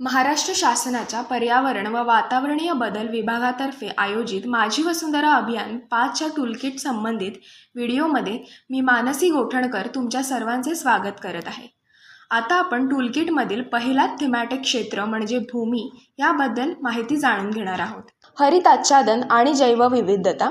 महाराष्ट्र शासनाच्या पर्यावरण व वातावरणीय बदल विभागातर्फे आयोजित माझी वसुंधरा अभियान पाचच्या टूलकिट संबंधित व्हिडिओमध्ये मी मानसी गोठणकर तुमच्या सर्वांचे स्वागत करत आहे. आता आपण टूलकिटमधील पहिलाच थिमॅटिक क्षेत्र म्हणजे भूमी याबद्दल माहिती जाणून घेणार आहोत. हरित आच्छादन आणि जैवविविधता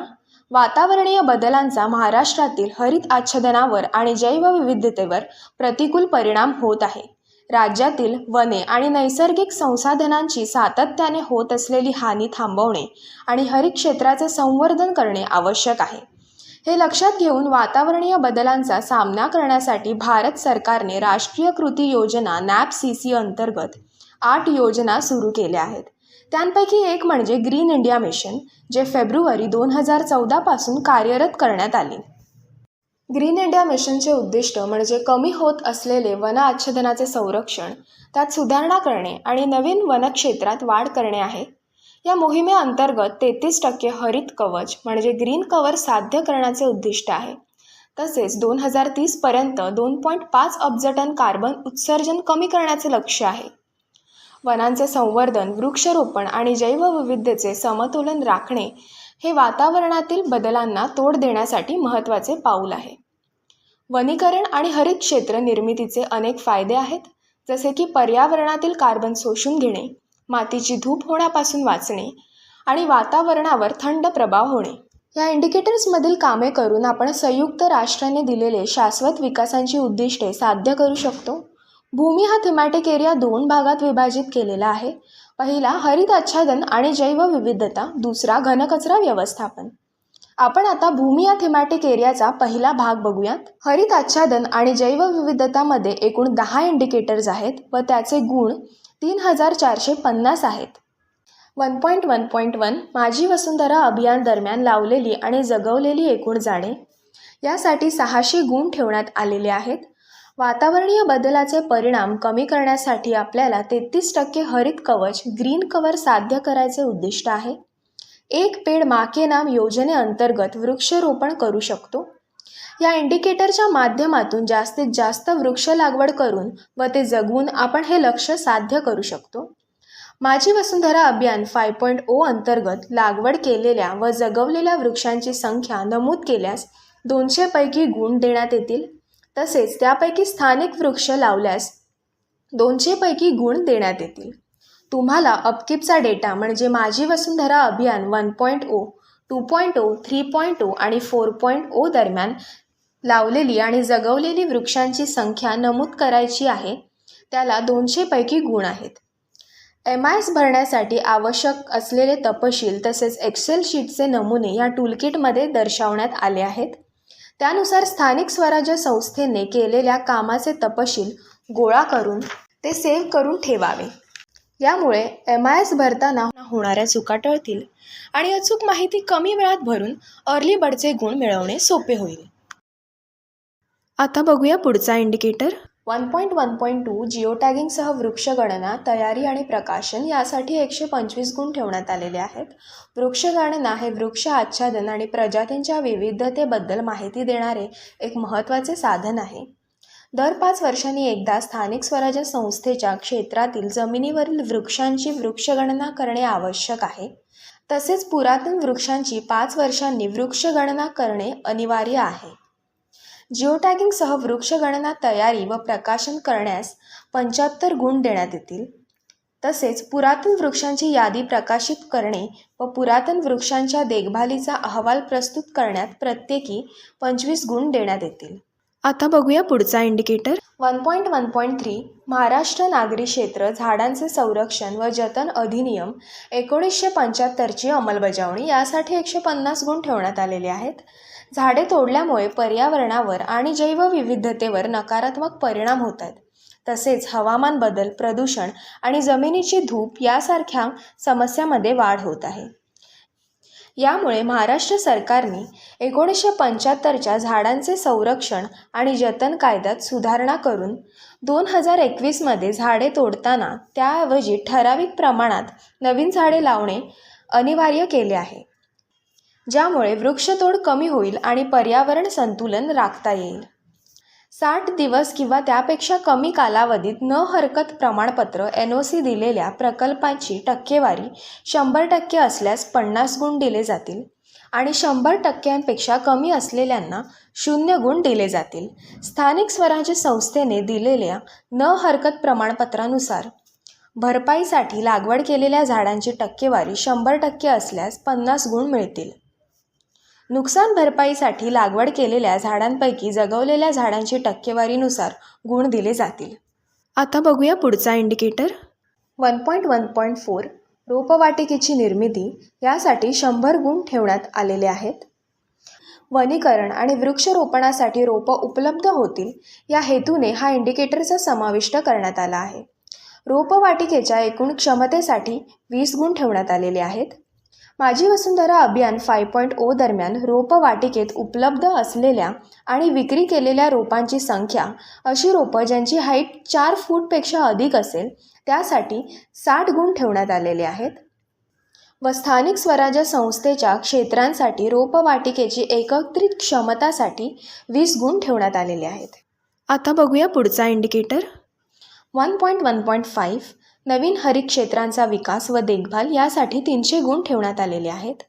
वातावरणीय बदलांचा महाराष्ट्रातील हरित आच्छादनावर आणि जैवविविधतेवर प्रतिकूल परिणाम होत आहे. राज्यातील वने आणि नैसर्गिक संसाधनांची सातत्याने होत असलेली हानी थांबवणे आणि हरिक्षेत्राचे संवर्धन करणे आवश्यक आहे. हे लक्षात घेऊन वातावरणीय बदलांचा सामना करण्यासाठी भारत सरकारने राष्ट्रीय कृती योजना नॅप सी सी अंतर्गत आठ योजना सुरू केल्या आहेत. त्यांपैकी एक म्हणजे ग्रीन इंडिया मिशन जे फेब्रुवारी दोन हजार चौदापासून कार्यरत करण्यात आली. ग्रीन इंडिया मिशनचे उद्दिष्ट म्हणजे कमी होत असलेले वन आच्छादनाचे संरक्षण त्यात सुधारणा करणे आणि नवीन वनक्षेत्रात वाढ करणे आहे. या मोहिमेअंतर्गत तेहतीस टक्के हरित कवच म्हणजे ग्रीन कवर साध्य करण्याचे उद्दिष्ट आहे. तसेच दोन हजार तीसपर्यंत दोन पॉईंट पाच अब्ज टन कार्बन उत्सर्जन कमी करण्याचे लक्ष्य आहे. वनांचे संवर्धन वृक्षरोपण आणि जैवविविधतेचे समतोलन राखणे हे वातावरणातील बदलांना तोड देण्यासाठी महत्त्वाचे पाऊल आहे. वनीकरण आणि हरित क्षेत्र निर्मितीचे अनेक फायदे आहेत जसे की पर्यावरणातील कार्बन शोषून घेणे मातीची धूप होण्यापासून वाचणे आणि वातावरणावर थंड प्रभाव होणे. या इंडिकेटर्समधील कामे करून आपण संयुक्त राष्ट्राने दिलेले शाश्वत विकासांची उद्दिष्टे साध्य करू शकतो. भूमी हा थिमॅटिक एरिया दोन भागात विभाजित केलेला आहे. पहिला हरित आच्छादन आणि जैवविविधता दुसरा घनकचरा व्यवस्थापन. आपण आता भूमी या थिमॅटिक एरियाचा पहिला भाग बघूयात. हरित आच्छादन आणि जैवविविधतामध्ये एकूण दहा इंडिकेटर्स आहेत व त्याचे गुण तीन हजार चारशे पन्नास आहेत. One point one point one माझी वसुंधरा अभियान दरम्यान लावलेली आणि जगवलेली एकूण झाडे यासाठी सहाशे गुण ठेवण्यात आलेले आहेत. वातावरणीय बदलाचे परिणाम कमी करण्यासाठी आपल्याला तेहतीस टक्के हरित कवच ग्रीन कवर साध्य करायचे उद्दिष्ट आहे. एक पेड माके नाम योजनेअंतर्गत वृक्षरोपण करू शकतो. या इंडिकेटरच्या माध्यमातून जास्तीत जास्त वृक्ष लागवड करून व ते जगवून आपण हे लक्ष साध्य करू शकतो. माझी वसुंधरा अभियान फाय पॉईंट ओ अंतर्गत लागवड केलेल्या व जगवलेल्या वृक्षांची संख्या नमूद केल्यास दोनशेपैकी गुण देण्यात येतील. तसेच त्यापैकी स्थानिक वृक्ष लावल्यास दोनशेपैकी गुण देण्यात येतील. तुम्हाला अपकिपचा डेटा म्हणजे माझी वसुंधरा अभियान one point O two point O three point O आणि फोर पॉईंट ओ दरम्यान लावलेली आणि जगवलेली वृक्षांची संख्या नमूद करायची आहे त्याला दोनशेपैकी गुण आहेत. एम आय एस भरण्यासाठी आवश्यक असलेले तपशील तसेच एक्सेल शीटचे नमुने या टूलकिटमध्ये दर्शवण्यात आले आहेत. त्यानुसार स्थानिक स्वराज्य संस्थेने केलेल्या कामाचे तपशील गोळा करून ते सेव्ह करून ठेवावे. यामुळे एम आय एस भरताना होणाऱ्या चुका टळतील आणि अचूक माहिती कमी वेळात भरून अर्ली बर्डचे गुण मिळवणे सोपे होईल. आता बघूया पुढचा indicator one point one point two geo टॅगिंगसह वृक्षगणना तयारी आणि प्रकाशन यासाठी एकशे पंचवीस गुण ठेवण्यात आलेले आहेत. वृक्षगणना हे वृक्ष आच्छादन आणि प्रजातींच्या विविधतेबद्दल माहिती देणारे एक महत्त्वाचे साधन आहे. दर पाच वर्षांनी एकदा स्थानिक स्वराज्य संस्थेच्या क्षेत्रातील जमिनीवरील वृक्षांची वृक्षगणना करणे आवश्यक आहे. तसेच पुरातन वृक्षांची पाच वर्षांनी वृक्षगणना करणे अनिवार्य आहे. जिओटॅगिंगसह वृक्षगणना तयारी व प्रकाशन करण्यास पंच्याहत्तर गुण देण्यात येतील. तसेच पुरातन वृक्षांची यादी प्रकाशित करणे व पुरातन वृक्षांच्या देखभालीचा अहवाल प्रस्तुत करण्यात प्रत्येकी पंचवीस गुण देण्यात येतील. आता बघूया पुढचा indicator. One point one point three Maharashtra नागरी क्षेत्र झाडांचे संरक्षण व जतन अधिनियम एकोणीसशे पंच्याहत्तरची अंमलबजावणी यासाठी एकशे पन्नास गुण ठेवण्यात आलेले आहेत. झाडे तोडल्यामुळे पर्यावरणावर आणि जैवविविधतेवर नकारात्मक परिणाम होत आहेत. तसेच हवामान बदल प्रदूषण आणि जमिनीची धूप यासारख्या समस्यामध्ये वाढ होत आहे. यामुळे महाराष्ट्र सरकारने एकोणीसशे पंच्याहत्तरच्या झाडांचे संरक्षण आणि जतन कायद्यात सुधारणा करून दोन हजार एकवीसमध्ये झाडे तोडताना त्याऐवजी ठराविक प्रमाणात नवीन झाडे लावणे अनिवार्य केले आहे. ज्यामुळे वृक्षतोड कमी होईल आणि पर्यावरण संतुलन राखता येईल. साठ दिवस किंवा त्यापेक्षा कमी कालावधीत न हरकत प्रमाणपत्र एन ओ सी दिलेल्या प्रकल्पाची टक्केवारी शंभर टक्के असल्यास पन्नास गुण दिले जातील आणि शंभर टक्क्यांपेक्षा कमी असलेल्यांना शून्य गुण दिले जातील. स्थानिक स्वराज्य संस्थेने दिलेल्या न हरकत प्रमाणपत्रानुसार भरपाईसाठी लागवड केलेल्या झाडांची टक्केवारी शंभर टक्के असल्यास पन्नास गुण मिळतील. नुकसान भरपाईसाठी लागवड केलेल्या झाडांपैकी जगवलेल्या झाडांची टक्केवारीनुसार गुण दिले जातील. आता बघूया पुढचा indicator. One point one point four रोपवाटिकेची निर्मिती यासाठी शंभर गुण ठेवण्यात आलेले आहेत. वनीकरण आणि वृक्षरोपणासाठी रोपं उपलब्ध होतील या हेतूने हा इंडिकेटरचा समाविष्ट करण्यात आला आहे. रोपवाटिकेच्या एकूण क्षमतेसाठी वीस गुण ठेवण्यात आलेले आहेत. माझी वसुंधरा अभियान फाय पॉईंट ओ दरम्यान रोपवाटिकेत उपलब्ध असलेल्या आणि विक्री केलेल्या रोपांची संख्या अशी रोपं ज्यांची हाईट चार फूटपेक्षा अधिक असेल त्यासाठी साठ गुण ठेवण्यात आलेले आहेत. व स्थानिक स्वराज्य संस्थेच्या क्षेत्रांसाठी रोपवाटिकेची एकत्रित क्षमतासाठी वीस गुण ठेवण्यात आलेले आहेत. आता बघूया पुढचा indicator one point one point five नवीन हरितक्षेत्रांचा विकास व देखभाल यासाठी तीनशे गुण ठेवण्यात आलेले आहेत.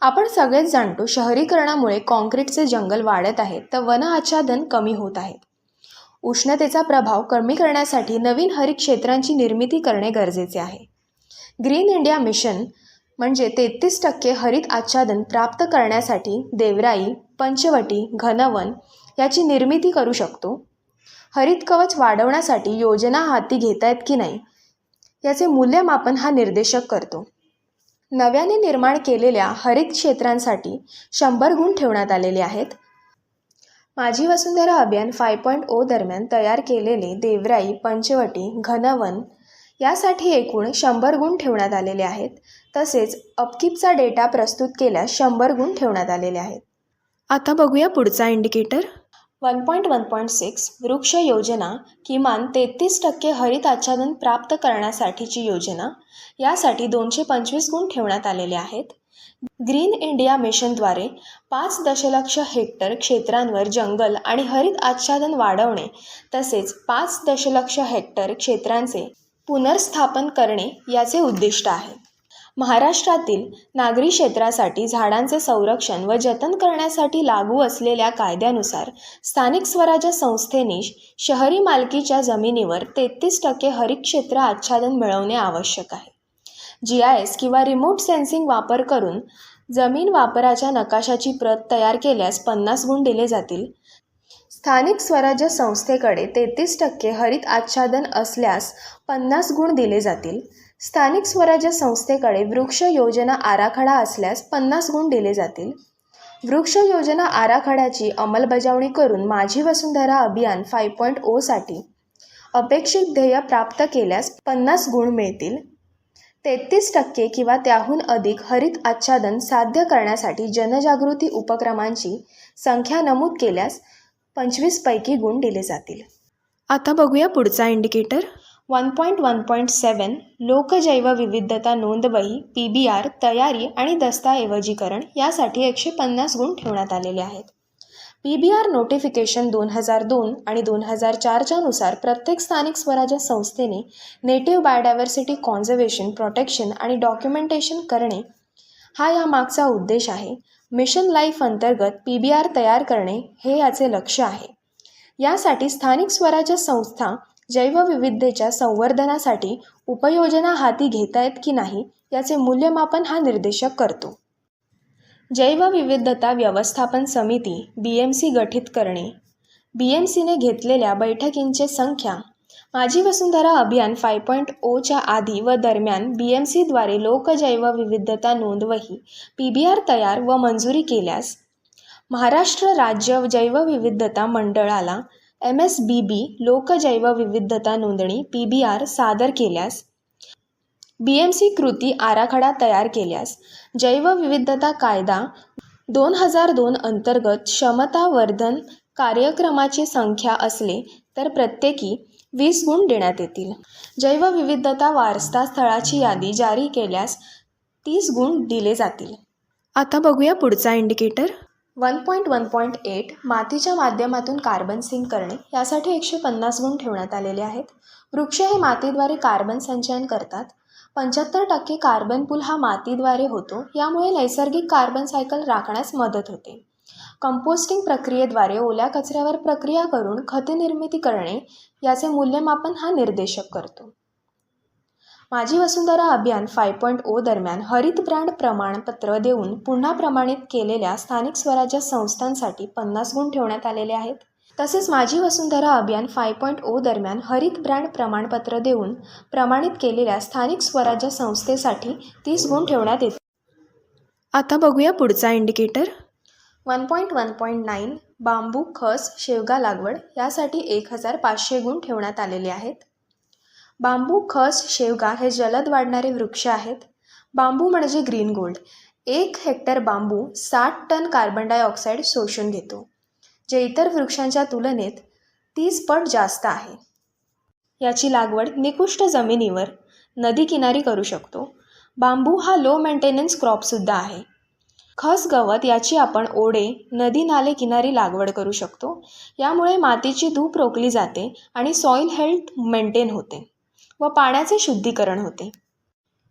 आपण सगळेच जाणतो शहरीकरणामुळे कॉन्क्रीटचे जंगल वाढत आहेत तर वन आच्छादन कमी होत आहे. उष्णतेचा प्रभाव कमी करण्यासाठी नवीन हरितक्षेत्रांची निर्मिती करणे गरजेचे आहे. ग्रीन इंडिया मिशन म्हणजे तेहतीस टक्के हरित आच्छादन प्राप्त करण्यासाठी देवराई पंचवटी घनवन याची निर्मिती करू शकतो. हरित कवच वाढवण्यासाठी योजना हाती घेत आहेत की नाही? याचे मूल्यमापन हा निर्देशक करतो. नव्याने निर्माण केलेल्या हरित क्षेत्रांसाठी शंभर गुण ठेवण्यात आलेले आहेत. माझी वसुंधरा अभियान फाय पॉईंट ओ दरम्यान तयार केलेले देवराई पंचवटी घनवन यासाठी एकूण शंभर गुण ठेवण्यात आलेले आहेत. तसेच अपकीपचा डेटा प्रस्तुत केल्यास शंभर गुण ठेवण्यात आलेले आहेत. आता बघूया पुढचा indicator one point one point six वृक्ष योजना किमान तेहतीस टक्के हरित आच्छादन प्राप्त करण्यासाठीची योजना यासाठी दोनशे पंचवीस गुण ठेवण्यात आलेले आहेत. ग्रीन इंडिया मिशनद्वारे पाच दशलक्ष हेक्टर क्षेत्रांवर जंगल आणि हरित आच्छादन वाढवणे तसेच पाच दशलक्ष हेक्टर क्षेत्रांचे पुनर्स्थापन करणे याचे उद्दिष्ट आहे. महाराष्ट्रातील नागरी क्षेत्रासाठी झाडांचे संरक्षण व जतन करण्यासाठी लागू असलेल्या कायद्यानुसार स्थानिक स्वराज्य संस्थेने शहरी मालकीच्या जमिनीवर तेहतीस टक्के हरितक्षेत्र आच्छादन मिळवणे आवश्यक आहे. जी आय एस किंवा रिमोट सेन्सिंग वापर करून जमीन वापराच्या नकाशाची प्रत तयार केल्यास पन्नास गुण दिले जातील. स्थानिक स्वराज्य संस्थेकडे तेहतीस टक्के हरित आच्छादन असल्यास पन्नास गुण दिले जातील. स्थानिक स्वराज्य संस्थेकडे वृक्ष योजना आराखडा असल्यास पन्नास गुण दिले जातील. वृक्ष योजना आराखड्याची अंमलबजावणी करून माझी वसुंधरा अभियान फाय पॉईंट ओसाठी अपेक्षित ध्येय प्राप्त केल्यास पन्नास गुण मिळतील. तेहतीस टक्के किंवा त्याहून अधिक हरित आच्छादन साध्य करण्यासाठी जनजागृती उपक्रमांची संख्या नमूद केल्यास पंचवीसपैकी गुण दिले जातील. आता बघूया पुढचा indicator one point one point seven लोकजैवविविधता नोंदवही पी बी आर तयारी आणि दस्तऐवजीकरण यासाठी एकशे पन्नास गुण ठेवण्यात आलेले आहेत. पी बी आर नोटिफिकेशन दोन हजार दोन आणि दोन हजार चारच्या नुसार प्रत्येक स्थानिक स्वराज्य संस्थेने नेटिव्ह बायोडायव्हर्सिटी कॉन्झर्वेशन प्रोटेक्शन आणि डॉक्युमेंटेशन करणे हा यामागचा उद्देश आहे. मिशन लाईफ अंतर्गत पी बी आर तयार करणे हे याचे लक्ष आहे. यासाठी स्थानिक स्वराज्य संस्था जैवविविधतेच्या संवर्धनासाठी उपयोजना हाती घेत आहेत की नाही याचे मूल्यमापन हा निर्देशक करतो. जैवविविधता व्यवस्थापन समिती बी एम सी गठीत करणे. बी एम सीने घेतलेल्या बैठकींचे संख्या. माझी वसुंधरा अभियान फाय पॉईंट ओच्या आधी व दरम्यान बी एम सीद्वारे लोकजैवविविधता नोंदवही पी बी आर तयार व मंजुरी केल्यास महाराष्ट्र राज्य जैवविविधता मंडळाला एम एस बी बी लोकजैवविविधता नोंदणी पी बी आर सादर केल्यास बी एम सी कृती आराखडा तयार केल्यास जैवविविधता कायदा दोन हजार दोन अंतर्गत क्षमतावर्धन कार्यक्रमाची संख्या असले तर प्रत्येकी वीस गुण देण्यात येतील. जैवविविधता वारसा स्थळाची यादी जारी केल्यास तीस गुण दिले जातील. आता बघूया पुढचा indicator. One point one point eight मातीच्या माध्यमातून कार्बन सिंक करणे यासाठी एकशे पन्नास गुण ठेवण्यात आलेले आहेत. वृक्ष हे मातीद्वारे कार्बन संचयन करतात. पंच्याहत्तर टक्के कार्बन पूल हा मातीद्वारे होतो यामुळे नैसर्गिक कार्बन सायकल राखण्यास मदत होते. कंपोस्टिंग प्रक्रियेद्वारे ओल्या कचऱ्यावर प्रक्रिया करून खते निर्मिती करणे याचे मूल्यमापन हा निर्देशक करतो. माझी वसुंधरा अभियान फाय पॉईंट ओ दरम्यान हरित ब्रँड प्रमाणपत्र देऊन पुन्हा प्रमाणित केलेल्या स्थानिक स्वराज्य संस्थांसाठी पन्नास गुण ठेवण्यात आलेले आहेत. तसेच माझी वसुंधरा अभियान फाय पॉईंट ओ दरम्यान हरित ब्रँड प्रमाणपत्र देऊन प्रमाणित केलेल्या स्थानिक स्वराज्य संस्थेसाठी तीस गुण ठेवण्यात येते. आता बघूया पुढचा indicator one point one point nine बांबू खस शेवगा लागवड यासाठी एक हजार पाचशे गुण ठेवण्यात आलेले आहेत. बांबू खस शेवगा हे जलद वाढणारे वृक्ष आहेत. बांबू म्हणजे ग्रीन गोल्ड. एक हेक्टर बांबू साठ टन कार्बन डायऑक्साईड शोषून घेतो जे इतर वृक्षांच्या तुलनेत तीस पट जास्त आहे. याची लागवड निकृष्ट जमिनीवर नदी किनारी करू शकतो. बांबू हा लो मेंटेनन्स क्रॉपसुद्धा आहे. खस गवत याची आपण ओढे नदी नाले किनारी लागवड करू शकतो. यामुळे मातीची धूप रोखली जाते आणि सॉईल हेल्थ मेंटेन होते. व पाण्याचे शुद्धीकरण होते.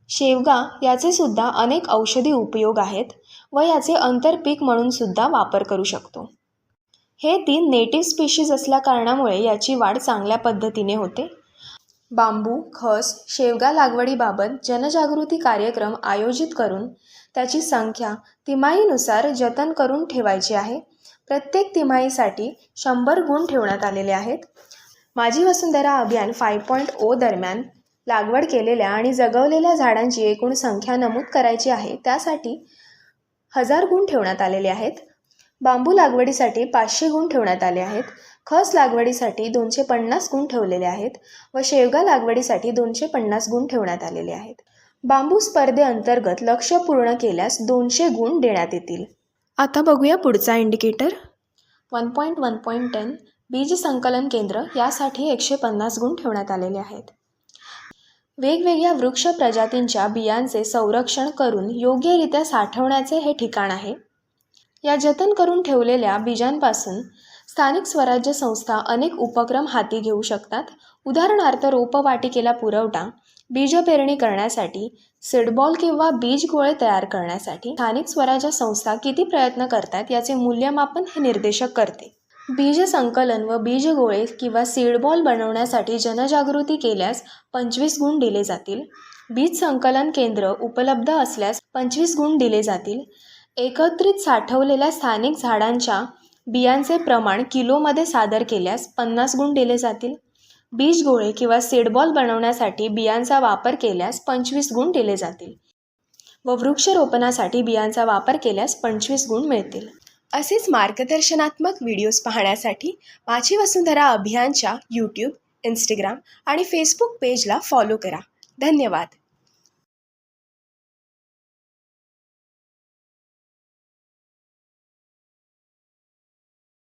शेवगा याचे सुद्धा अनेक औषधी उपयोग आहेत व याचे आंतरपीक म्हणून सुद्धा वापर करू शकतो. हे तीन नेटिव्ह स्पीशीज असल्या कारणामुळे याची वाढ चांगल्या पद्धतीने होते. बांबू खस शेवगा लागवडीबाबत जनजागृती कार्यक्रम आयोजित करून त्याची संख्या तिमाहीनुसार जतन करून ठेवायची आहे. प्रत्येक तिमाहीसाठी शंभर गुण ठेवण्यात आलेले आहेत. माझी वसुंधरा अभियान फाय पॉईंट ओ दरम्यान लागवड केलेल्या आणि जगवलेल्या झाडांची एकूण संख्या नमूद करायची आहे त्यासाठी हजार गुण ठेवण्यात आलेले आहेत. बांबू लागवडीसाठी पाचशे गुण ठेवण्यात आले आहेत. खस लागवडीसाठी दोनशे पन्नास गुण ठेवलेले आहेत व शेवगा लागवडीसाठी दोनशे पन्नास गुण ठेवण्यात आलेले आहेत. बांबू स्पर्धेअंतर्गत लक्ष पूर्ण केल्यास दोनशे गुण देण्यात येतील. आता बघूया पुढचा indicator. One point one point ten बीज संकलन केंद्र यासाठी एकशे पन्नास गुण ठेवण्यात आलेले आहेत. वेगवेगळ्या वृक्ष प्रजातींच्या बियांचे संरक्षण करून योग्यरित्या साठवण्याचे हे ठिकाण आहे. या जतन करून ठेवलेल्या बीजांपासून स्थानिक स्वराज्य संस्था अनेक उपक्रम हाती घेऊ शकतात. उदाहरणार्थ रोपवाटिकेला पुरवठा बीज पेरणी करण्यासाठी सिडबॉल किंवा बीज गोळे तयार करण्यासाठी स्थानिक स्वराज्य संस्था किती प्रयत्न करतात याचे मूल्यमापन हे निर्देशक करते. बीज संकलन व बीज गोळे किंवा सीडबॉल बनवण्यासाठी जनजागृती केल्यास पंचवीस गुण दिले जातील. बीज संकलन केंद्र उपलब्ध असल्यास पंचवीस गुण दिले जातील. एकत्रित साठवलेल्या स्थानिक झाडांच्या बियांचे प्रमाण किलोमध्ये सादर केल्यास पन्नास गुण दिले जातील. बीज गोळे किंवा सीडबॉल बनवण्यासाठी बियांचा वापर केल्यास पंचवीस गुण दिले जातील. व वृक्षरोपणासाठी बियांचा वापर केल्यास पंचवीस गुण मिळतील. असेच मार्गदर्शनात्मक व्हिडिओज पाहण्यासाठी माझी वसुंधरा अभियानच्या यूट्यूब इंस्टाग्राम आणि फेसबुक पेजला फॉलो करा. धन्यवाद.